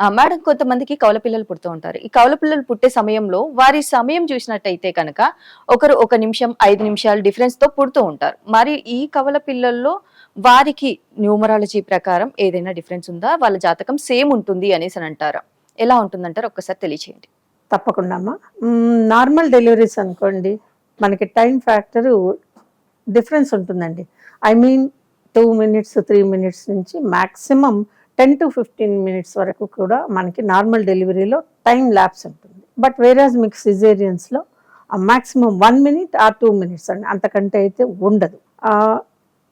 Madam కొంతమందికి కౌల పిల్లలు పుడుతూ ఉంటారు. ఈ కౌల పిల్లలు పుట్టే సమయంలో వారి సమయం చూసినట్టయితే కనుక ఒకరు ఒక నిమిషం ఐదు నిమిషాలు డిఫరెన్స్తో పుడుతూ ఉంటారు. మరి ఈ కవల పిల్లల్లో వారికి న్యూమరాలజీ ప్రకారం ఏదైనా డిఫరెన్స్ ఉందా? వాళ్ళ జాతకం సేమ్ ఉంటుంది అనేసి అని అంటారా? ఎలా ఉంటుందంటారు? ఒక్కసారి తెలియచేయండి. తప్పకుండా అమ్మా. నార్మల్ డెలివరీస్ అనుకోండి మనకి టైం ఫ్యాక్టర్ డిఫరెన్స్ ఉంటుందండి. I mean two minutes three minutes నుంచి maximum ten to fifteen minutes వరకు కూడా మనకి నార్మల్ డెలివరీలో టైం ల్యాబ్స్ ఉంటుంది. బట్ వేరాజ్ మీకు సిజేరియన్స్లో maximum one minute or two minutes అండి. అంతకంటే అయితే ఉండదు.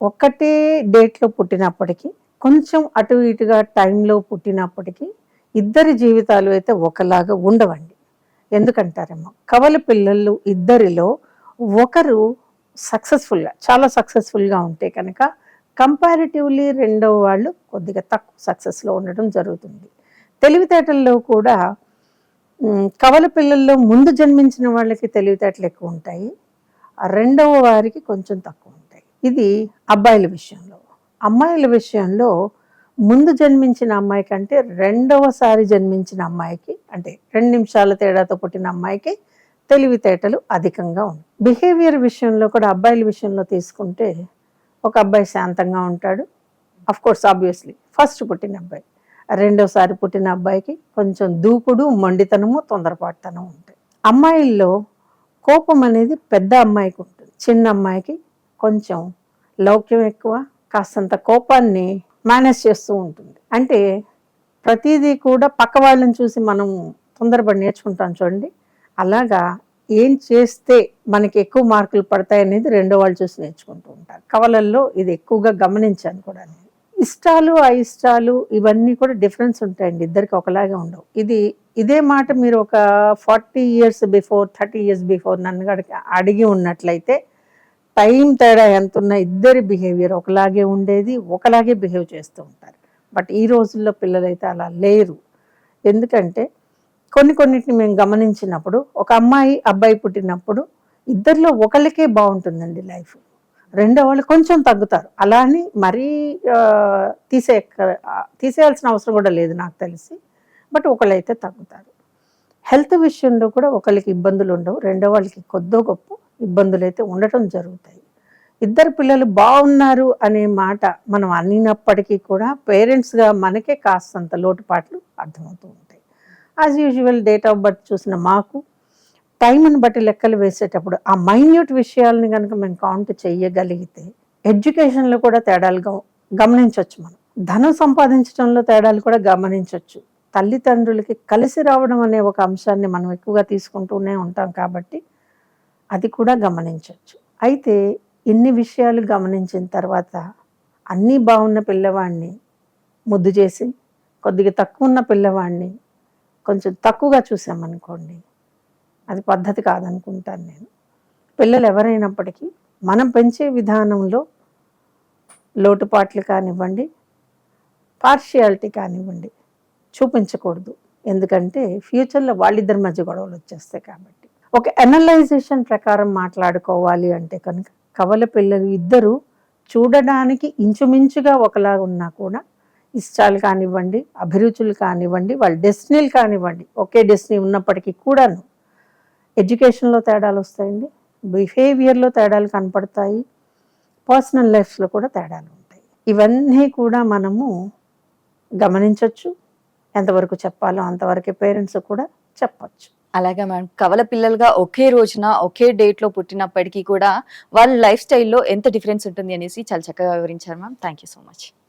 ఒక్కటే డేట్లో పుట్టినప్పటికీ కొంచెం అటు ఇటుగా టైంలో పుట్టినప్పటికీ ఇద్దరి జీవితాలు అయితే ఒకలాగా ఉండవండి. ఎందుకంటారేమో కవల పిల్లలు ఇద్దరిలో ఒకరు సక్సెస్ఫుల్గా చాలా సక్సెస్ఫుల్గా ఉంటే కనుక కంపారిటివ్లీ రెండవ వాళ్ళు కొద్దిగా తక్కువ సక్సెస్లో ఉండడం జరుగుతుంది. తెలివితేటల్లో కూడా కవల పిల్లల్లో ముందు జన్మించిన వాళ్ళకి తెలివితేటలు ఎక్కువ ఉంటాయి. ఆ రెండవ వారికి కొంచెం తక్కువ ఉంటాయి. ఇది అబ్బాయిల విషయంలో. అమ్మాయిల విషయంలో ముందు జన్మించిన అమ్మాయి కంటే రెండవసారి జన్మించిన అమ్మాయికి అంటే రెండు నిమిషాల తేడాతో పుట్టిన అమ్మాయికి తెలివితేటలు అధికంగా ఉన్నాయి బిహేవియర్ విషయంలో కూడా అబ్బాయిల విషయంలో తీసుకుంటే ఒక అబ్బాయి శాంతంగా ఉంటాడు. అఫ్ కోర్స్ ఆబ్వియస్లీ ఫస్ట్ పుట్టిన అబ్బాయి. రెండోసారి పుట్టిన అబ్బాయికి కొంచెం దూకుడు మొండితనము తొందరపాటుతనం ఉంటాయి. అమ్మాయిల్లో కోపం అనేది పెద్ద అమ్మాయికి ఉంటుంది. చిన్న అమ్మాయికి కొంచెం లౌక్యం ఎక్కువ కాస్తంత కోపాన్ని మేనేజ్ చేస్తూ ఉంటుంది. అంటే ప్రతిదీ కూడా పక్క వాళ్ళని చూసి మనం తొందరపడి నేర్చుకుంటాం చూడండి. అలాగా ఏం చేస్తే మనకి ఎక్కువ మార్కులు పడతాయి అనేది రెండో వాళ్ళు చూసి నేర్చుకుంటూ ఉంటారు. కవలల్లో ఇది ఎక్కువగా గమనించాను కూడా నేను. ఇష్టాలు అయిష్టాలు ఇవన్నీ కూడా డిఫరెన్స్ ఉంటాయండి. ఇద్దరికి ఒకలాగే ఉండవు. ఇది ఇదే మాట మీరు ఒక forty years before thirty years before నన్ను గనక అడిగి ఉన్నట్లయితే టైం తేడా ఎంత ఉన్న ఇద్దరి బిహేవియర్ ఒకలాగే ఉండేది ఒకలాగే బిహేవ్ చేస్తూ ఉంటారు. బట్ ఈ రోజుల్లో పిల్లలైతే అలా లేరు. ఎందుకంటే కొన్ని కొన్నిటిని మేము గమనించినప్పుడు ఒక అమ్మాయి అబ్బాయి పుట్టినప్పుడు ఇద్దరిలో ఒకళ్ళకే బాగుంటుందండి లైఫ్. రెండో వాళ్ళు కొంచెం తగ్గుతారు. అలా అని మరీ తీసే తీసేయాల్సిన అవసరం కూడా లేదు నాకు తెలిసి. బట్ ఒకళ్ళైతే తగ్గుతారు. హెల్త్ విషయంలో కూడా ఒకళ్ళకి ఇబ్బందులు ఉండవు. రెండో వాళ్ళకి కొద్దో గొప్ప ఇబ్బందులు అయితే ఉండటం జరుగుతాయి. ఇద్దరు పిల్లలు బాగున్నారు అనే మాట మనం అనినప్పటికీ కూడా పేరెంట్స్గా మనకే కాస్తంత లోటుపాట్లు అర్థమవుతూ ఉంటాయి. As usual date of birth చూసిన మాకు. టైంని బట్టి లెక్కలు వేసేటప్పుడు ఆ మైన్యూట్ విషయాలని కనుక మేము కౌంట్ చేయగలిగితే ఎడ్యుకేషన్లో కూడా తేడాలు గమ- గమనించవచ్చు మనం. ధనం సంపాదించడంలో తేడాలు కూడా గమనించవచ్చు తల్లిదండ్రులకి కలిసి రావడం అనే ఒక అంశాన్ని మనం ఎక్కువగా తీసుకుంటూనే ఉంటాం కాబట్టి అది కూడా గమనించవచ్చు అయితే ఇన్ని విషయాలు గమనించిన తర్వాత అన్నీ బాగున్న పిల్లవాడిని ముద్దు చేసి కొద్దిగా తక్కువ ఉన్న పిల్లవాడిని కొంచెం తక్కువగా చూసామనుకోండి అది పద్ధతి కాదనుకుంటాను నేను. పిల్లలు ఎవరైనప్పటికీ మనం పెంచే విధానంలో లోటుపాట్లు కానివ్వండి పార్షియాలిటీ కానివ్వండి చూపించకూడదు. ఎందుకంటే ఫ్యూచర్లో వాళ్ళిద్దరి మధ్య గొడవలు వచ్చేస్తాయి కాబట్టి. ఒక అనలైజేషన్ ప్రకారం మాట్లాడుకోవాలి అంటే కనుక కవల పిల్లలు ఇద్దరు చూడడానికి ఇంచుమించుగా ఒకలా ఉన్నా కూడా ఇష్టాలు కానివ్వండి అభిరుచులు కానివ్వండి వాళ్ళ డెస్టినీలు కానివ్వండి ఒకే డెస్టినీ ఉన్నప్పటికీ కూడాను ఎడ్యుకేషన్లో తేడాలు వస్తాయండి బిహేవియర్లో తేడాలు కనపడతాయి పర్సనల్ లైఫ్స్లో కూడా తేడాలు ఉంటాయి. ఇవన్నీ కూడా మనము గమనించవచ్చు ఎంతవరకు చెప్పాలో అంతవరకే పేరెంట్స్ కూడా చెప్పచ్చు. అలాగే మేడం కవల పిల్లలుగా ఒకే రోజున ఒకే డేట్లో పుట్టినప్పటికీ కూడా వాళ్ళ లైఫ్ స్టైల్లో ఎంత డిఫరెన్స్ ఉంటుంది అనేసి చాలా చక్కగా వివరించారు ma'am. Thank you so much